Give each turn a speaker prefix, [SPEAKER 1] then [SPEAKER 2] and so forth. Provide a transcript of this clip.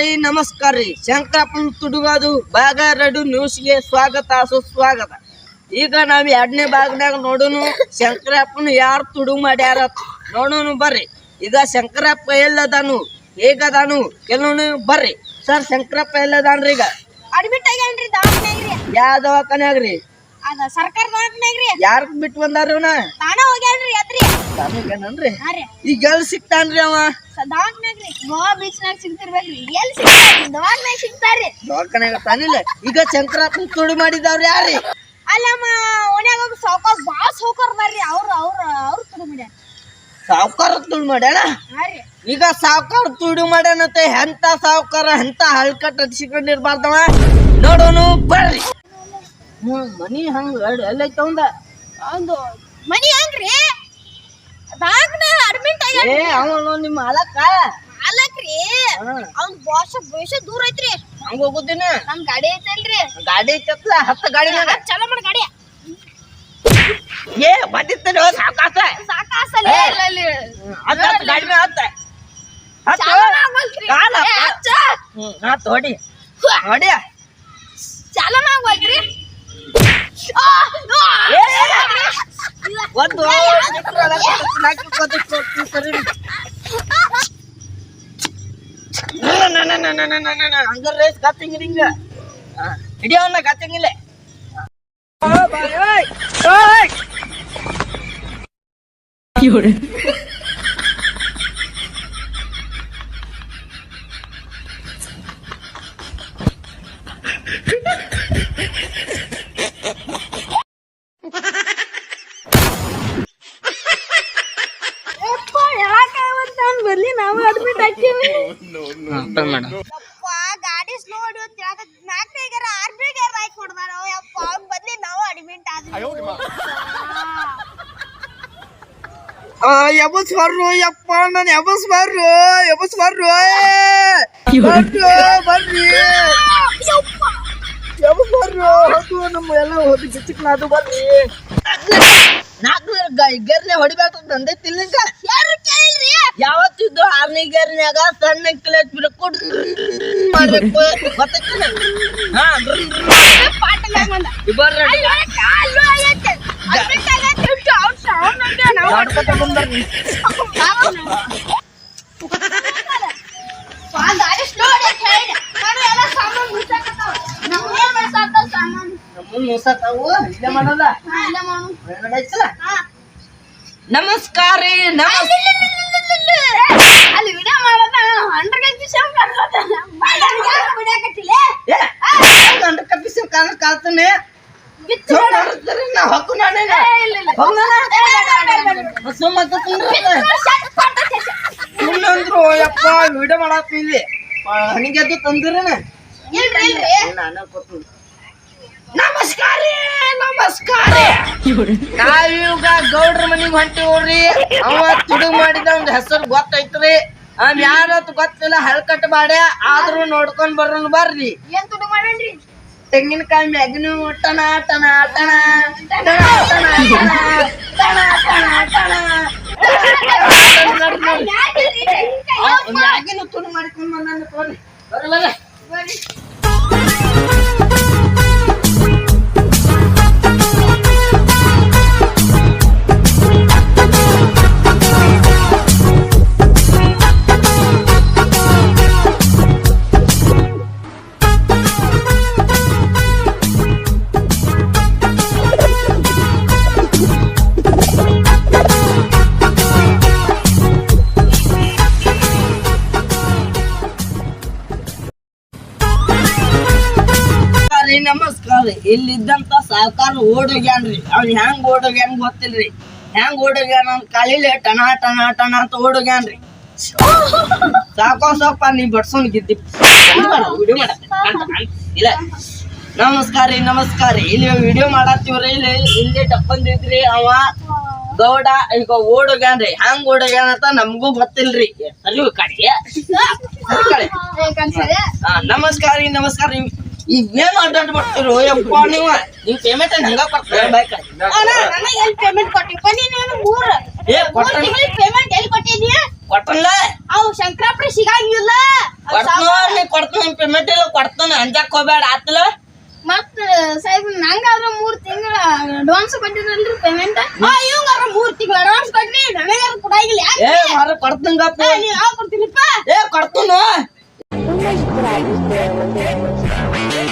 [SPEAKER 1] ರೀ ನಮಸ್ಕಾರ ರೀ. ಶಂಕರಪ್ಪನ ತುಡುಗದು ಭಾಗ ಎರಡು ನ್ಯೂಸ್ಗೆ ಸ್ವಾಗತ ಸುಸ್ವಾಗತ. ಈಗ ನಾವು ಎರಡನೇ ಭಾಗದಾಗ ನೋಡೋನು ಶಂಕರಪ್ಪನ ಯಾರು ತುಡು ಮಾಡ್ಯಾರ ನೋಡೋನು ಬರ್ರಿ. ಈಗ ಶಂಕರಪ್ಪ ಎಲ್ಲದಾನು? ಹೇಗದಾನು? ಕೆಲವನು ಬರ್ರಿ. ಸರ್ ಶಂಕರಪ್ಪ ಎಲ್ಲದಾನ್ರಿ ಈಗ?
[SPEAKER 2] ಅಡ್ಮಿಟ್ ಆಗ್ಯಾನ್ರಿ ದವಾಖಾನ್ಯಾಗ್ರಿ
[SPEAKER 1] ಯಾವ ದವಾಖಾನ್ಯಾಗ್ರಿ
[SPEAKER 2] ಅದ ಸರ್ಕಾರ ದವಾಖಾನ್ಯಾಗ್ರಿ
[SPEAKER 1] ಯಾರ್ ಬಿಟ್ಟು ಬಂದಾರ ಇವ್ನ?
[SPEAKER 2] ತಾನ ಹೋಗ್ಯಾನ್ರಿ
[SPEAKER 1] ಈಗ ಎಲ್ಲಿ ಸಿಕ್ತಾನ್ರಿ ಅವ?
[SPEAKER 2] ದವಾಖಾನ್ಯಾಗ್ರಿ ಗೋವಾ ಬೀಚ್ನಾಗ ಸಿಗ್ತಿರ್ಬೇಕ್ರಿ. ಎಲ್ಲಿ ಸಿಗ್ತಾರ್ರಿ ದವಾಖಾನ್ಯಾಗ ಸಿಗ್ತಾರ್ರಿ.
[SPEAKER 1] ದವಾಖಾನ್ಯಾಗ ತಾನಿಲ್ಲ. ಈಗ ಶಂಕರಾತ್ಮ ತುಡು ಮಾಡಿದವ್ರು ಯಾರಿ
[SPEAKER 2] ಅಲ್ಲಮ್ಮ ಓಣ್ಯಾಗ ಹೋಗಿ ಸಾವ್ಕಾರ ಭಾಳ ಸಾವುಕಾರ ಬರ್ರಿ ಅವ್ರು ಅವ್ರು ಅವ್ರು ತುಡು ಮಾಡ್ಯಾರ.
[SPEAKER 1] ಸಾವ್ಕಾರ ತುಡು ಮಾಡ್ಯಾಣ
[SPEAKER 2] ಹಾ ರೀ.
[SPEAKER 1] ಈಗ ಸಾವುಕಾರ ತುಡು ಮಾಡ್ಯಾನಂತೆ. ಎಂತ ಸಾವ್ಕಾರ ಎಂತ ಹಳ್ಕಟ್ ಹಚ್ಚಿಕೊಂಡಿರ್ಬಾರ್ದವ? ನೋಡೋನು ಬರ್ರಿ. ಹ್ಮ್ ಮನಿ ಹಂಗ ಎಲ್ಲ ಅವಂದ?
[SPEAKER 2] ಒಂದು ಮನಿ ಹೆಂಗ್ರಿ? ದವಾಖಾನೆ ಅಡ್ಮಿಂಟ್
[SPEAKER 1] ಏ ಅವನು ನಿಮ್ಮ ಮಾಲಕ
[SPEAKER 2] ಮಾಲಕ್ರಿ ಅವ್ನ ಬಾಸ್ ಬೇಷ ದೂರ ಐತ್ರಿ
[SPEAKER 1] ಹಂಗ ಹೋಗುದಿನ
[SPEAKER 2] ನಮ್ ಗಾಡಿ ಐತಲ್ರಿ
[SPEAKER 1] ಗಾಡಿ ಐತಲ್ಲ ಹತ್ತ ಗಾಡಿ ನಾಗ
[SPEAKER 2] ಚಲ ಮಾಡ ಗಾಡಿ
[SPEAKER 1] ಏ ಬಂದಿತ್ತು ಸಾಕಾಸ ಸಾಕಾಸ ಅದ ಗಾಡಿ ಮೇಲೆ ಹತ್ತ ಹತ್ತ ಹೊಡಿ ಹೊಡಿ
[SPEAKER 2] ಚಾಲನ
[SPEAKER 1] ಆಗೋಲ್ರಿ ಒಂದು ಹಂಗಾರ ರೇಸ್ ಕತ್ತಂಗಿಲ್ಲ ಹಿಂಗ ಹಿಡಿಯವನ್ನ ಕತ್ತಂಗಿಲ್ಲ
[SPEAKER 2] ಇವ್ರೆ Ha ಬರ್ಲಿ ನಾವು ಅಡ್ಮಿಟ್ ಆಗ್ತೀವಿ ಗಾಡಿ ಸ್ಲೋ ಹೊಡಿಯುತ್ತೆ ನಾಲ್ಕನೇ ಗೇರ್ ಆರನೇ ಗೇರ್ ಬೈಕ್ ಹೊಡ್ದಾರ? ಯಪ್ಪ ಅವ್ನ್ ಬದ್ಲಿ ನಾವು ಅಡ್ಮಿಟ್ ಆದ್ವಿ.
[SPEAKER 1] ಎಬಸ್ ಬರ್ರು ಯಪ್ಪ ನಾನು ಎಬಸ್ ಬರ್ರು ಎಬಸ್ ಬರ್ರು. ಬರ್ರು ಬರ್ರಿ. ಎಬಸ್ ಬರ್ರು ಅದು ನಮ್ಮ ಎಲ್ಲ ಹೋಗಿ ಚಿಕ್ಕ ನಾದು ಬರ್ರಿ ನಾಲ್ಕು ಗೆರ್ನೆ ಹೊಡಿಬೇಕು
[SPEAKER 2] ತಂದೆ ಕೇಳಿಲ್ರಿ
[SPEAKER 1] ಯಾವತ್ತಿದ್ದು ಆರನೇ ಗೇರ್ನ್ಯಾಗ ಸಣ್ಣ ಕ್ಲಚ್ ಬಿಡಕ್ಕೂ ಮಾಡ್ಬೇಕು ಗೊತ್ತೈತೇನ ಹಾ ನಮಸ್ಕಾರ ನಮಸ್ಕಾರ
[SPEAKER 2] ಕಾಣ್ತಾನೆ.
[SPEAKER 1] ನಾ ಹಕ್ಕು ನಾನೇ ಸುಮ್ಮಂದ್ರು ಯಪ್ಪ ವಿಡಿಯೋ ಮಾಡಾಕ ಇಲ್ಲಿ. ಹಣಿಗೆದ್ದು ತಂದಿರೇನೆ. ನಾನು ಕೊಟ್ಟು ನಾ ನಮಸ್ಕಾರ. ನಾವೀಗ ಗೌಡ್ರ ಮನಿಗ್ ಹೊಂಟಿವ್ರಿ ಅವ ತಿಡು ಮಾಡಿದ ಒಂದ್ ಹೆಸರು ಗೊತ್ತೈತ್ರಿ. ಅವ್ನ್ ಯಾರತ್ ಗೊತ್ತಿಲ್ಲ ಹಳ್ಕಟ್ ಮಾಡ್ಯ. ಆದ್ರೂ ನೋಡ್ಕೊಂಡ್ ಬರೋನ್ ಬರ್ರಿ.
[SPEAKER 2] ಏನ್ ತುಡು ಮಾಡಣ್ರಿ
[SPEAKER 1] ತೆಂಗಿನಕಾಯಿ ಮ್ಯಾಗ್ನು ಟನ ಟನ ಟನ ಟನ ಟನ ಮ್ಯಾಗಿನ ತುಡು ಮಾಡ್ಕೊಂಡ್ ಬಂದ ತೋರಿ. ಬರಲ್ಲ ನಮಸ್ಕಾರ. ಇಲ್ಲಿದ್ದಂತ ಸಾವುಕಾರ ಓಡೋಗ್ಯಾನ್ರಿ. ಅವ್ನು ಹೆಂಗ್ ಓಡೋಗ್ಯಾನ್ ಗೊತ್ತಿಲ್ರಿ. ಹೆಂಗ್ ಓಡೋಗ್ಯಾನ ಅಂತ ಕಾಲಿಲೆ ಟನ ಟನ ಟನ ಅಂತ ಓಡೋಗ್ಯಾನ್ರಿ. ಸಾಕೋ ಸಾಕ ನೀ ಬಡ್ಸೋನ್ ಗಿದ್ದಿ. ಇಲ್ಲ. ನಮಸ್ಕಾರ ರೀ ನಮಸ್ಕಾರ ಇಲ್ಲಿ ವಿಡಿಯೋ ಮಾಡತ್ತೀವ್ರಿ. ಇಲ್ಲಿ ಇಲ್ಲಿ ಟಪ್ಪಂದಿದ್ರಿ ಅವ. ಗೌಡ ಈಗ ಓಡೋಗ್ಯಾನ್ರಿ. ಹ್ಯಾಂಗ್ ಓಡೋಗ್ಯಾನ ಅಂತ ನಮಗೂ ಗೊತ್ತಿಲ್ರಿ. ಅಲ್ಲಿ ಕಡೆ. ನಮಸ್ಕಾರ ನಮಸ್ಕಾರ ಏನ್ ಅಡ್ಡಾಡ್ ಬರ್ತೀರೋ ಯಪ್ಪ ನೀವು ನಿಮ್ ಪೇಮೆಂಟ್ ಹಂಗ ಕೊಡ್ತಾರೆ ಬೈಕ್
[SPEAKER 2] ನನಗೆ ಎಲ್ಲಿ ಪೇಮೆಂಟ್ ಕೊಟ್ಟಿಪ್ಪ ನೀನು ಮೂರು
[SPEAKER 1] ಏ ಕೊಟ್ಟ
[SPEAKER 2] ಪೇಮೆಂಟ್ ಎಲ್ಲಿ ಕೊಟ್ಟಿದ್ಯಾ
[SPEAKER 1] ಕೊಟ್ಟಲ್ಲ
[SPEAKER 2] ಅವು ಶಂಕರಾಪುರ ಸಿಗಂಗಿಲ್ಲ.
[SPEAKER 1] ಕೊಟ್ಟ ನೀ ನನ್ ಪೇಮೆಂಟ್ ಎಲ್ಲ ಕೊಡ್ತಾನ. ಅಂಜಾಕ್ ಹೋಗ್ಬೇಡ ಆತಲ.
[SPEAKER 2] ಮತ್ತ ಸಾಹೇಬ್ ನಂಗಾದ್ರ ಮೂರ್ ತಿಂಗಳ ಅಡ್ವಾನ್ಸ್ ಕೊಟ್ಟಿದ್ರಲ್ರಿ ಪೇಮೆಂಟ್ ಹಾ ಇವಂಗಾರ ಮೂರ್ ತಿಂಗಳ ಅಡ್ವಾನ್ಸ್ ಕೊಟ್ರಿ ನನಗಾರ ಕೊಡಾಗಿಲ್ಲ.
[SPEAKER 1] ಏ ಮಾರ ಕೊಡ್ತಂಗಪ್ಪ
[SPEAKER 2] ನೀವು ಯಾವ ಕೊಡ್ತೀನಿಪ್ಪ?
[SPEAKER 1] ಏ ಕೊಡ್ತನು.
[SPEAKER 3] nas grades dela, né?